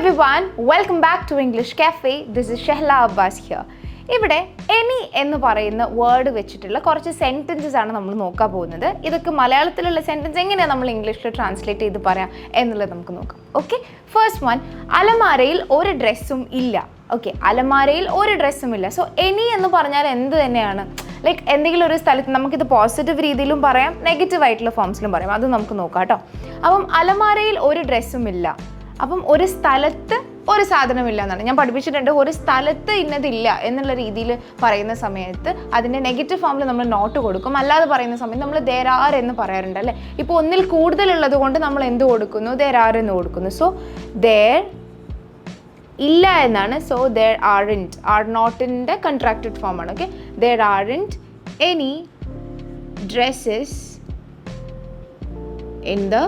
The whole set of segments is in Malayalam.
everyone, welcome back to English cafe this is Shehla Abbas here ഇവിടെ എനി എന്ന് പറയുന്ന വേർഡ് വെച്ചിട്ടുള്ള കുറച്ച് സെന്റൻസസ് ആണ് നമ്മൾ നോക്കാൻ പോകുന്നത്. ഇതൊക്കെ മലയാളത്തിലുള്ള സെന്റൻസ് എങ്ങനെയാണ് നമ്മൾ ഇംഗ്ലീഷിൽ ട്രാൻസ്ലേറ്റ് ചെയ്ത് പറയാം എന്നുള്ളത് നമുക്ക് നോക്കാം. ഓക്കെ ഫസ്റ്റ് വൺ അലമാരയിൽ ഒരു ഡ്രസ്സും ഇല്ല. ഓക്കെ അലമാരയിൽ ഒരു ഡ്രസ്സും ഇല്ല. സോ എനി എന്ന് പറഞ്ഞാൽ എന്ത് തന്നെയാണ്? ലൈക്ക് എന്തെങ്കിലും ഒരു സ്ഥലത്ത് നമുക്കിത് പോസിറ്റീവ് രീതിയിലും പറയാം നെഗറ്റീവ് ആയിട്ടുള്ള ഫോംസിലും പറയാം. അത് നമുക്ക് നോക്കാം കേട്ടോ. അപ്പം അലമാരയിൽ ഒരു ഡ്രസ്സും ഇല്ല. അപ്പം ഒരു സ്ഥലത്ത് ഒരു സാധനമില്ല എന്നാണ്. ഞാൻ പഠിപ്പിച്ചിട്ടുണ്ട് ഒരു സ്ഥലത്ത് ഇന്നതില്ല എന്നുള്ള രീതിയിൽ പറയുന്ന സമയത്ത് അതിന്റെ നെഗറ്റീവ് ഫോമിൽ നമ്മൾ നോട്ട് കൊടുക്കും. അല്ലാതെ പറയുന്ന സമയത്ത് നമ്മൾ ദേരാർ എന്ന് പറയാറുണ്ട് അല്ലേ? ഇപ്പോൾ ഒന്നിൽ കൂടുതലുള്ളത് കൊണ്ട് നമ്മൾ എന്ത് കൊടുക്കുന്നു? ദേരാർ എന്ന് കൊടുക്കുന്നു. സോ ദേർ ഇല്ല എന്നാണ്. സോ ദേർ ആറിന്റ് ആർ നോട്ടിന്റെ കൺട്രാക്റ്റഡ് ഫോമാണ് okay there aren't any dresses in the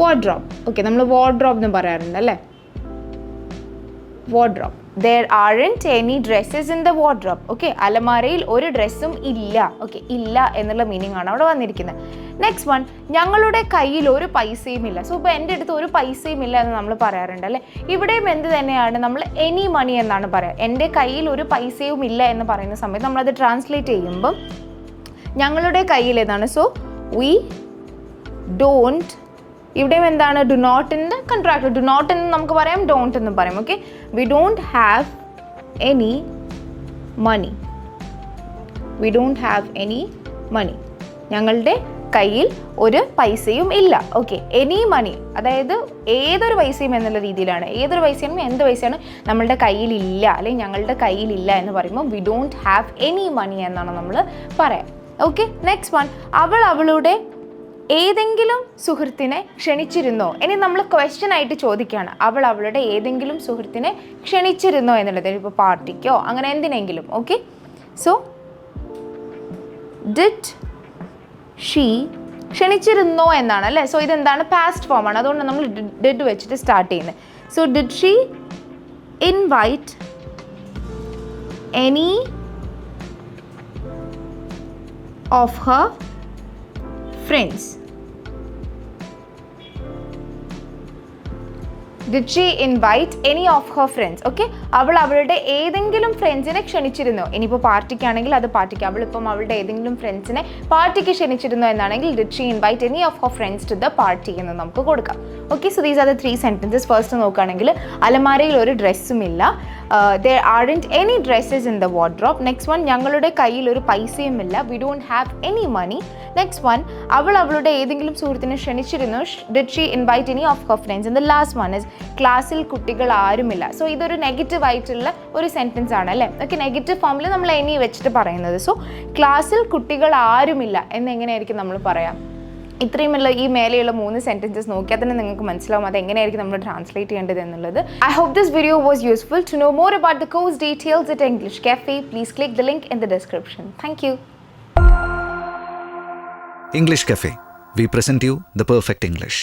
wardrobe okay നമ്മൾ വാർഡ്രോപ്പ് എന്ന് പറയാറുണ്ട് അല്ലേ? Wardrobe there aren't any dresses in the wardrobe okay അലമാരയിൽ ഒരു ഡ്രസ്സും ഇല്ല. ഓക്കെ ഇല്ല എന്നുള്ള മീനിങ് ആണ് അവിടെ വന്നിരിക്കുന്നത്. നെക്സ്റ്റ് വൺ ഞങ്ങളുടെ കയ്യിൽ ഒരു പൈസയും ഇല്ല. സോ ഇപ്പോൾ എന്റെ അടുത്ത് ഒരു പൈസയും ഇല്ല എന്ന് നമ്മൾ പറയാറുണ്ട് അല്ലേ? ഇവിടെയും എന്ത് തന്നെയാണ്? നമ്മൾ എനി മണി എന്നാണ് പറയുക എന്റെ കയ്യിൽ ഒരു പൈസയും ഇല്ല എന്ന് പറയുന്ന സമയത്ത് നമ്മളത് ട്രാൻസ്ലേറ്റ് ചെയ്യുമ്പം ഞങ്ങളുടെ കയ്യിൽ ഏതാണ്? സോ വി ഡോണ്ട് ഇവിടെയും എന്താണ്? ഡു നോട്ട് നോട്ടിന്റെ കൺട്രാക്ട് ഡു നോട്ട് എന്ന് നമുക്ക് പറയാം ഡോണ്ട് എന്ന് പറയാം. Okay we don't have any money we don't have any money ഞങ്ങളുടെ കയ്യിൽ ഒരു പൈസയും ഇല്ല. ഓക്കെ എനി മണി അതായത് ഏതൊരു പൈസയും എന്നുള്ള രീതിയിലാണ്. ഏതൊരു പൈസയും എന്ത് പൈസയാണ് നമ്മളുടെ കയ്യിലില്ല അല്ലെങ്കിൽ ഞങ്ങളുടെ കയ്യിൽ ഇല്ല എന്ന് പറയുമ്പോൾ we don't have any money എന്നാണ് നമ്മൾ പറയാം. ഓക്കെ നെക്സ്റ്റ് വൺ അവൾ അവളുടെ ഏതെങ്കിലും സുഹൃത്തിനെ ക്ഷണിച്ചിരുന്നോ? ഇനി നമ്മൾ ക്വസ്റ്റ്യൻ ആയിട്ട് ചോദിക്കുകയാണ്. അവൾ അവളുടെ ഏതെങ്കിലും സുഹൃത്തിനെ ക്ഷണിച്ചിരുന്നോ എന്നുള്ളത്. ഇപ്പോൾ പാർട്ടിക്കോ അങ്ങനെ എന്തിനെങ്കിലും ഓക്കെ സോ ഡിറ്റ് ഷീ ക്ഷണിച്ചിരുന്നോ എന്നാണ് അല്ലേ? സോ ഇതെന്താണ്? പാസ്റ്റ് ഫോം ആണ്. അതുകൊണ്ട് നമ്മൾ ഡിഡ് വെച്ചിട്ട് സ്റ്റാർട്ട് ചെയ്യുന്നത്. So did she invite any of her friends did she invite any of her friends okay അവൾ അവളുടെ ഏതെങ്കിലും ഫ്രണ്ട്സിനെ ക്ഷണിച്ചിരുന്നോ? ഇനിയിപ്പോൾ പാർട്ടിക്കാണെങ്കിൽ അത് പാർട്ടിക്ക്. അവളിപ്പം അവളുടെ ഏതെങ്കിലും ഫ്രണ്ട്സിനെ പാർട്ടിക്ക് ക്ഷണിച്ചിരുന്നോ എന്നാണെങ്കിൽ did she invite any of her friends to the party എന്ന് നമുക്ക് കൊടുക്കാം. Okay so these are the three sentences first നോക്കുകയാണെങ്കിൽ അലമാരയിൽ ഒരു ഡ്രസ്സും ഇല്ല. There aren't any dresses in the wardrobe next one ഞങ്ങളുടെ കയ്യിൽ ഒരു പൈസയും ഇല്ല. We don't have any money next one അവൾ അവളുടെ ഏതെങ്കിലും സുഹൃത്തിനെ ക്ഷണിച്ചിരുന്നു. Did she invite any of her friends in the last one is ക്ലാസ്സിൽ കുട്ടികൾ ആരുമില്ല. സോ ഇതൊരു നെഗറ്റീവ് ആയിട്ടുള്ള ഒരു സെന്റൻസ് ആണ് അല്ലേ? ഓക്കെ നെഗറ്റീവ് ഫോമിൽ നമ്മൾ എനി വെച്ചിട്ട് പറയുന്നത്. സോ ക്ലാസ്സിൽ കുട്ടികൾ ആരുമില്ല എന്നെങ്ങനെയായിരിക്കും നമ്മൾ പറയാം? ഇത്രയുമുള്ള ഈ മേലെയുള്ള മൂന്ന് സെന്റൻസസ് നോക്കിയാൽ തന്നെ നിങ്ങൾക്ക് മനസ്സിലാവും അത് എങ്ങനെയായിരിക്കും നമ്മൾ ട്രാൻസ്ലേറ്റ് ചെയ്യേണ്ടത് എന്നുള്ളത് I hope this video was useful to know more about the course details at English cafe please click the link in the description thank you English Cafe. We present you the perfect English.